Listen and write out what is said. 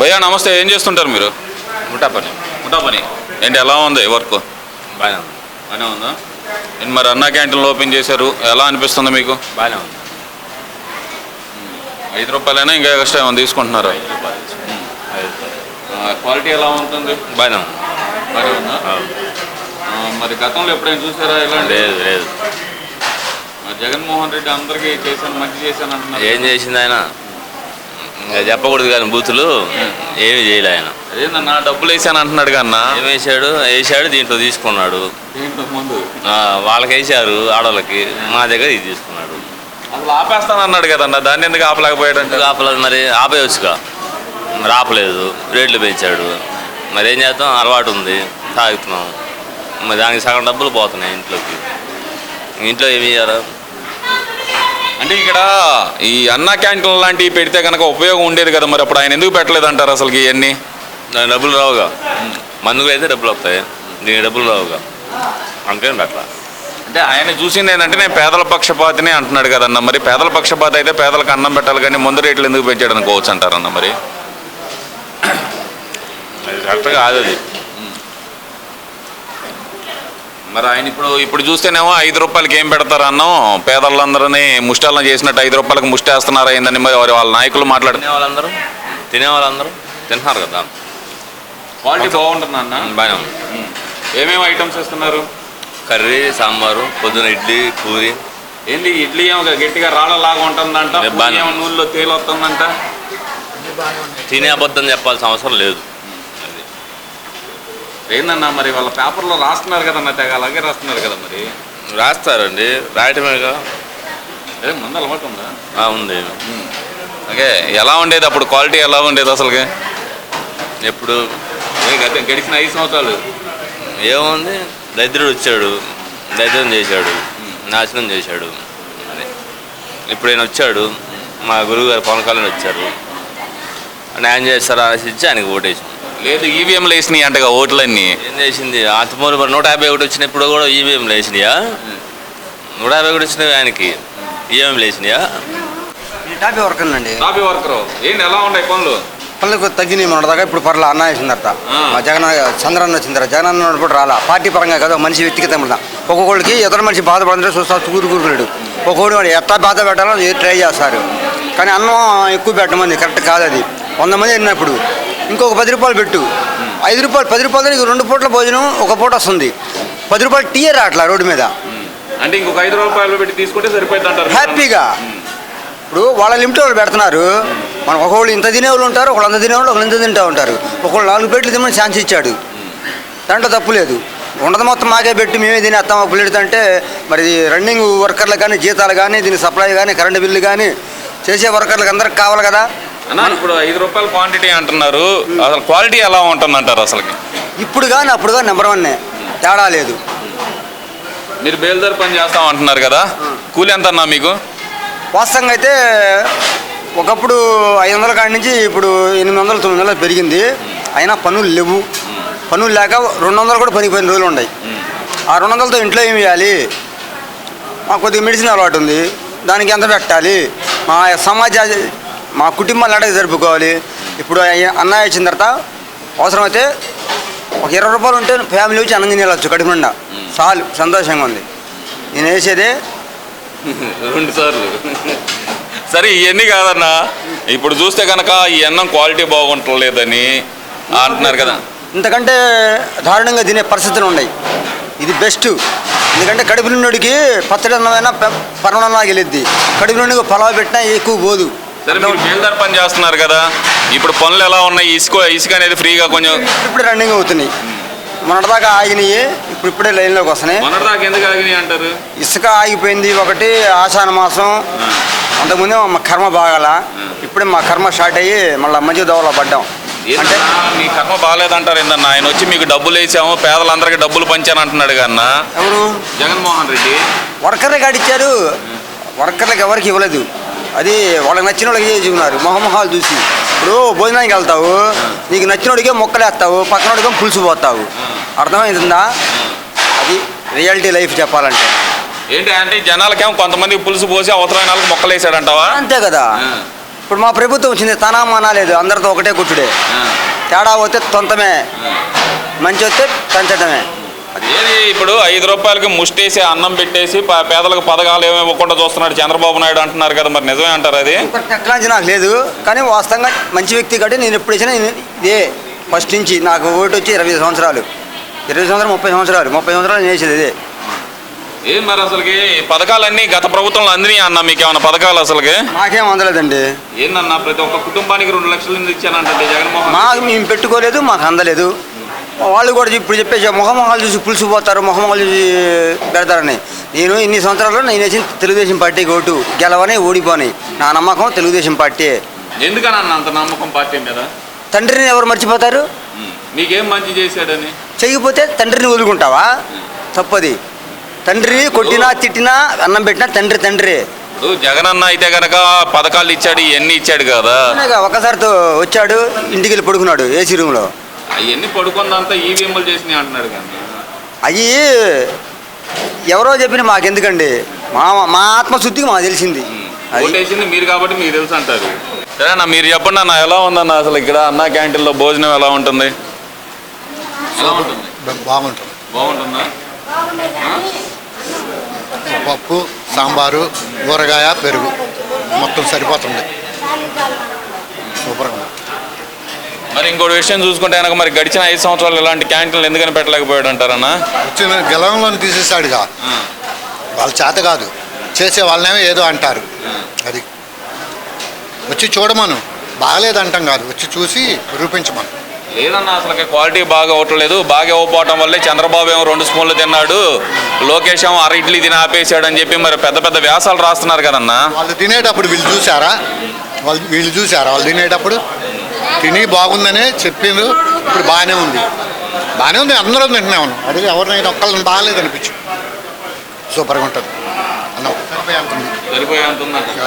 భయ్యా నమస్తే. ఏం చేస్తుంటారు మీరు? ముఠా పని ముఠా పని ఏంటి ఎలా ఉంది వర్క్? బాగానే ఉంది. బాగానే ఉందా? ఏంటి మరి అన్నా క్యాంటీన్లు ఓపెన్ చేశారు. ఎలా అనిపిస్తుంది మీకు? బాగానే ఉంది. ఐదు రూపాయలైనా ఇంకా ఎక్స్ట్రా ఏమైనా తీసుకుంటున్నారు. క్వాలిటీ ఎలా ఉంటుంది? బాగానే ఉంది. బాగానే ఉందా? మరి గతంలో ఎప్పుడైనా చూసారా ఇలాంటి? లేదు లేదు. మరి జగన్మోహన్ రెడ్డి అందరికీ చేశాను మంచి చేశాను అంటున్నారు. ఏం చేసింది ఆయన? చెప్పకూడదు కానీ బూతులు ఏమి చేయలే ఆయన. అదేందన్నా డబ్బులు వేసాను అంటున్నాడు కన్నా. ఏం వేసాడు వేసాడు దీంట్లో తీసుకున్నాడు. వాళ్ళకి వేసారు ఆడవాళ్ళకి మా దగ్గర ఇది తీసుకున్నాడు. అసలు ఆపేస్తాను అన్నాడు కదన్నా దాన్ని ఎందుకు ఆపలేకపోయాడు ఆపలేదు? మరి ఆపేయచ్చుగా. మరి ఆపలేదు రేట్లు పెంచాడు. మరి ఏం చేద్దాం అలవాటు ఉంది తాగుతున్నాం. మరి దానికి సగం డబ్బులు పోతున్నాయి ఇంట్లోకి. ఇంట్లో ఏమి ఇయ్యారు? అంటే ఇక్కడ ఈ అన్నా క్యాంటీన్ లాంటివి పెడితే కనుక ఉపయోగం ఉండేది కదా మరి అప్పుడు ఆయన ఎందుకు పెట్టలేదు అంటారు అసలు ఇవన్నీ డబ్బులు రావుగా. మందుకు అయితే డబ్బులు వస్తాయి. దీనికి డబ్బులు రావుగా. అందుకని పెట్టాల అంటే ఆయన చూసింది ఏంటంటే నేను పేదల పక్షపాతిని అంటున్నాడు కదన్న మరి. పేదల పక్షపాతి అయితే పేదలకు అన్నం పెట్టాలి కానీ ముందు రేట్లు ఎందుకు పెంచాడు అనుకోవచ్చు అంటారన్న మరి. అది కరెక్ట్ కాదు అది. మరి ఆయన ఇప్పుడు ఇప్పుడు చూస్తేనేమో ఐదు రూపాయలకి ఏం పెడతారు అన్నం. పేదలందరినీ ముష్టాలను చేసినట్టు ఐదు రూపాయలకు ముష్టేస్తున్నారు అయిందని మరి వారి వాళ్ళ నాయకులు మాట్లాడు వాళ్ళందరూ తినే వాళ్ళందరూ తింటున్నారు కదా. క్వాలిటీ బాగుంటుంది అన్న బాగానే ఉంది. ఏమేమి ఐటమ్స్ ఇస్తున్నారు కర్రీ సాంబారు పొద్దున ఇడ్లీ పూరి. ఏంటి ఇడ్లీ ఏమో గట్టిగా రాళ్ళలాగా ఉంటుందంట. నూనెలో తేలి వస్తుందంట తినే అబద్ధం చెప్పాల్సిన అవసరం లేదు. ఏందన్నా మరి వాళ్ళ పేపర్లో రాస్తున్నారు కదన్న తెగ? అలాగే రాస్తున్నారు కదా మరి. రాస్తారండి. రాయటమేగా? ఏ ముందు అలవాటు ఉందా? ఆ, ఉంది. ఓకే ఎలా ఉండేది? అప్పుడు క్వాలిటీ ఎలా ఉండేది అసలుకి? ఎప్పుడు? ఏ గత గడిచిన ఐదు సంవత్సరాలు. ఏముంది? దరిద్రుడు వచ్చాడు. దరిద్రం చేశాడు. నాశనం చేశాడు. అది. ఇప్పుడు ఆయన వచ్చాడు. మా గురువుగారు పవన్ కళ్యాణ్ వచ్చారు. న్యాయం చేస్తారా ఇచ్చి ఆయనకి ఓటేసాం లేదు ఈవీఎంలు వేసినాయి అంటగా ఓట్లన్నీ. ఏం చేసింది? అంతమూరు మరి నూట యాభై ఒకటి వచ్చినప్పుడు కూడా ఈవీఎంలు వేసినాయా? నూట యాభై ఒకటి వచ్చినవి ఆయనకి. ఈవీఎంలు వేసినాయా? టాపీ వర్క్ అండి. టాపీ వర్కర్. ఏంటి ఎలా ఉన్నాయి పనులు? పనులకు తగ్గినాయి మన దాకా ఇప్పుడు పర్లా అన్న వేసిన తర్వాత ఆ. మా జగన్ చంద్రన్న వచ్చిన తర్వాత జగన్ అన్న ఉన్నప్పుడు రాలా. పార్టీ పరంగా కదా మనిషి వ్యక్తిగతం ఒక్కొక్కడికి ఎదురు మనిషి బాధపడుతుంటే చూస్తా కూరు కూరుకులేడు ఒక్కొక్కడు వాడు ఎట్లా బాధ పెట్టాలో ట్రై చేస్తారు. కానీ అన్నం ఎక్కువ పెట్టమంది కరెక్ట్ కాదు అది. వంద మంది తిన్నప్పుడు ఇంకొక పది రూపాయలు పెట్టు. ఐదు రూపాయలు పది రూపాయలు నీకు రెండు పూట్ల భోజనం ఒక పూట వస్తుంది. పది రూపాయలు టీ రావట్లా రోడ్డు మీద? అంటే ఇంకొక ఐదు రూపాయలు పెట్టి తీసుకుంటే సరిపోయింది అంటారు. హ్యాపీగా. ఇప్పుడు వాళ్ళ లిమిట్ వాళ్ళు పెడుతున్నారు. మనం ఒకళ్ళు ఇంత తినేవాళ్ళు ఉంటారు ఒకళ్ళు అంత తినేవాళ్ళు ఒకళ్ళు ఇంత తింటూ ఉంటారు. ఒకళ్ళు నాలుగు ప్లేట్లు తినమని ఛాన్స్ ఇచ్చాడు. దాంట్లో తప్పు లేదు. ఉండదు మొత్తం మాకే పెట్టి మేమే తినేస్తాం ఒక ప్లేట్ అంటే మరి రన్నింగ్ వర్కర్లు కానీ జీతాలు కానీ దీని సప్లై కానీ కరెంటు బిల్లు కానీ చేసే వర్కర్లకు అందరికి కావాలి కదా. అన్న ఇప్పుడు ఐదు రూపాయల క్వాంటిటీ అంటున్నారు. అసలు క్వాలిటీ ఎలా ఉంటుంది అంటారు అసలుకి? ఇప్పుడు కానీ అప్పుడు కానీ నెంబర్ వన్నే తేడా లేదు. మీరు బేల్దారి పని చేస్తాం అంటున్నారు కదా. కూలి ఎంత అన్నా మీకు? వాస్తవంగా అయితే ఒకప్పుడు ఐదు వందల కాడి నుంచి ఇప్పుడు ఎనిమిది వందలు తొమ్మిది వందలు పెరిగింది. అయినా పనులు లేవు. పనులు లేక రెండు వందలు కూడా పనికి పోయిన రోజులు ఉన్నాయి. ఆ రెండు వందలతో ఇంట్లో ఏమి చేయాలి? మాకు కొద్దిగా మెడిసిన్ అలవాటు ఉంది. దానికి ఎంత పెట్టాలి? మా సమాజ మా కుటుంబాలు ఎలాగ జరుపుకోవాలి? ఇప్పుడు అన్నయ్య వచ్చిన తర్వాత అవసరమైతే ఒక ఇరవై రూపాయలు ఉంటే ఫ్యామిలీ వచ్చి అన్నం తినేయచ్చు కడుపు నిండా. చాలు సంతోషంగా ఉంది. నేను వేసేదే రెండు సార్లు. సరే ఇవన్నీ కాదన్నా. ఇప్పుడు చూస్తే కనుక ఈ అన్నం క్వాలిటీ బాగుంటలేదని అంటున్నారు కదా. ఇంతకంటే దారుణంగా తినే పరిస్థితులు ఉన్నాయి. ఇది బెస్ట్ ఎందుకంటే కడుపు నిండుడికి పచ్చడి అన్నమైనా పరమణంగా వెళ్ళిద్ది. కడుపు నిండుగా పొలావు పెట్టినా ఎక్కువ పోదు. సరే మీరు బేల్దారి పని చేస్తున్నారు కదా ఇప్పుడు పనులు ఎలా ఉన్నాయి? ఇసుక ఇసుక అనేది ఫ్రీగా కొంచెం ఇప్పుడు రన్నింగ్ అవుతున్నాయి. మొన్నటిదాకా ఆగినాయి ఇప్పుడు ఇప్పుడే లైన్లోకి వస్తున్నాయి. మొన్నటిదాకా ఎందుకు ఆగినాయి అంటారు? ఇసుక ఆగిపోయింది ఒకటి ఆషాఢ మాసం. అంతకుముందే మా కర్మ బాగాల ఇప్పుడే మా కర్మ స్టార్ట్ అయ్యి మళ్ళీ మధ్య దోవలో పడ్డాం. అంటే మీ కర్మ బాగాలేదంటారు ఏందన్నా? ఆయన వచ్చి మీకు డబ్బులు వేసాము పేదలందరికీ డబ్బులు పంచాను అంటున్నాడు కన్నా. ఎవరు? జగన్మోహన్ రెడ్డి. వర్కర్లే కాడిచ్చారు. వర్కర్లకు ఎవరికి ఇవ్వలేదు. అది వాళ్ళకి నచ్చిన వాళ్ళకి చేసుకున్నారు మొహమొహాలు చూసి. ఇప్పుడు భోజనానికి వెళ్తావు నీకు నచ్చినోడికే మొక్కలేస్తావు పక్కనోడికే పులుసు పోతావు. అర్థమైందా? అది రియాలిటీ లైఫ్ చెప్పాలంటే. ఏంటి అంటే జనాలకేమో కొంతమంది పులుసు పోసి అవసరమైన వాళ్ళకి మొక్కలు వేసాడంటావా? అంతే కదా. ఇప్పుడు మా ప్రభుత్వం వచ్చింది తనా మనా లేదు అందరితో ఒకటే కుట్టుడే. తేడా పోతే తొంతమే. మంచి వస్తే పెంచడమే ఏది? ఇప్పుడు ఐదు రూపాయలకి ముష్టేసి అన్నం పెట్టేసి పేదలకు పథకాలు ఏమి ఇవ్వకుండా చూస్తున్నాడు చంద్రబాబు నాయుడు అంటున్నారు కదా మరి నిజమే అంటారు అది? టెక్నాలజీ నాకు లేదు కానీ వాస్తవంగా మంచి వ్యక్తి కాబట్టి నేను ఎప్పుడు ఇచ్చినా నేను ఇదే ఫస్ట్ నుంచి నాకు ఓటు వచ్చి ఇరవై సంవత్సరాలు. ఇరవై సంవత్సరాలు ముప్పై సంవత్సరాలు ముప్పై సంవత్సరాలు నేను చేసేది ఇదే. ఏం మరి అసలుకి? పథకాలన్నీ గత ప్రభుత్వంలో అందినాయి అన్న మీకు ఏమైనా పథకాలు అసలుకి? నాకేం అందలేదండి. ఏందన్నా ప్రతి ఒక్క కుటుంబానికి రెండు లక్షల ఇచ్చానంటే జగన్మోహన్ మాకు మేము పెట్టుకోలేదు మాకు అందలేదు. వాళ్ళు కూడా ఇప్పుడు చెప్పేసి మొహమొహాలు చూసి పులుసు పోతారు మొహమొహాలు చూసి పెడతారని. నేను ఇన్ని సంవత్సరాల్లో నేను వేసిన తెలుగుదేశం పార్టీకి ఓటు గెలవని ఓడిపోని. నా నమ్మకం తెలుగుదేశం పార్టీ. అంత నమ్మకం పార్టీ మీద? తండ్రిని ఎవరు మర్చిపోతారు? ఉమ్. నీకేం మంచి చేశాడని? చేయకపోతే తండ్రిని వదులుకుంటావా? తప్పది. తండ్రిని కొట్టినా తిట్టినా అన్నం పెట్టినా తండ్రి తండ్రి. జగన్ అన్న అయితే గనక పథకాలు ఇచ్చాడు ఇవన్నీ ఇచ్చాడు కదా. ఒకసారితో వచ్చాడు ఇంటికి వెళ్ళి పడుకున్నాడు ఏసీ రూమ్లో. అవన్నీ పడుకుందంతా ఈవీఎంలు చేసినాయి అంటున్నాడు కానీ. అవి ఎవరో చెప్పిన మాకెందుకండి? మా మా ఆత్మశుద్ధికి మాకు తెలిసింది. ఓటేసింది మీరు కాబట్టి మీకు తెలుసు అంటారు. సరే అన్న మీరు చెప్పండి అన్న ఎలా ఉందన్న అసలు ఇక్కడ అన్న క్యాంటీన్లో భోజనం ఎలా ఉంటుంది? ఎలా ఉంటుంది? బాగుంటుంది? బాగుంటుందా. పప్పు సాంబారు ఊరగాయ పెరుగు. మొత్తం సరిపోతుంది. సూపర్గా ఉంది. మరి ఇంకోటి విషయం చూసుకుంటే కనుక మరి గడిచిన ఐదు సంవత్సరాలు ఇలాంటి క్యాంటీన్లు ఎందుకని పెట్టలేకపోయాడు అంటారన్నా? వచ్చిన గెలవంలో తీసేసాడుగా. వాళ్ళ చేత కాదు. చేసే వాళ్ళనేమో ఏదో అంటారు. అది వచ్చి చూడమను. బాగలేదంటాం కాదు. వచ్చి చూసి నిరూపించమను. లేదన్న అసలు క్వాలిటీ బాగా అవ్వట్లేదు బాగా ఇవ్వకపోవటం వల్లే చంద్రబాబు ఏమో రెండు స్పూన్లు తిన్నాడు. లోకేష్ ఏమో అర ఇడ్లీ తిని ఆపేసాడు అని చెప్పి మరి పెద్ద పెద్ద వ్యాసాలు రాస్తున్నారు కదన్నా? వాళ్ళు తినేటప్పుడు వీళ్ళు చూసారా వాళ్ళు వీళ్ళు చూసారా వాళ్ళు తినేటప్పుడు? తిని బాగుందనే చెప్పిండ్రు. ఇప్పుడు బాగానే ఉంది. బాగానే ఉంది అందరూ తింటున్నాము అడిగి ఎవరినైనా ఒక్కళ్ళని బాగాలేదు అనిపించు సూపర్గా ఉంటుంది. అన్న. సరిపోయే ఉంటుంది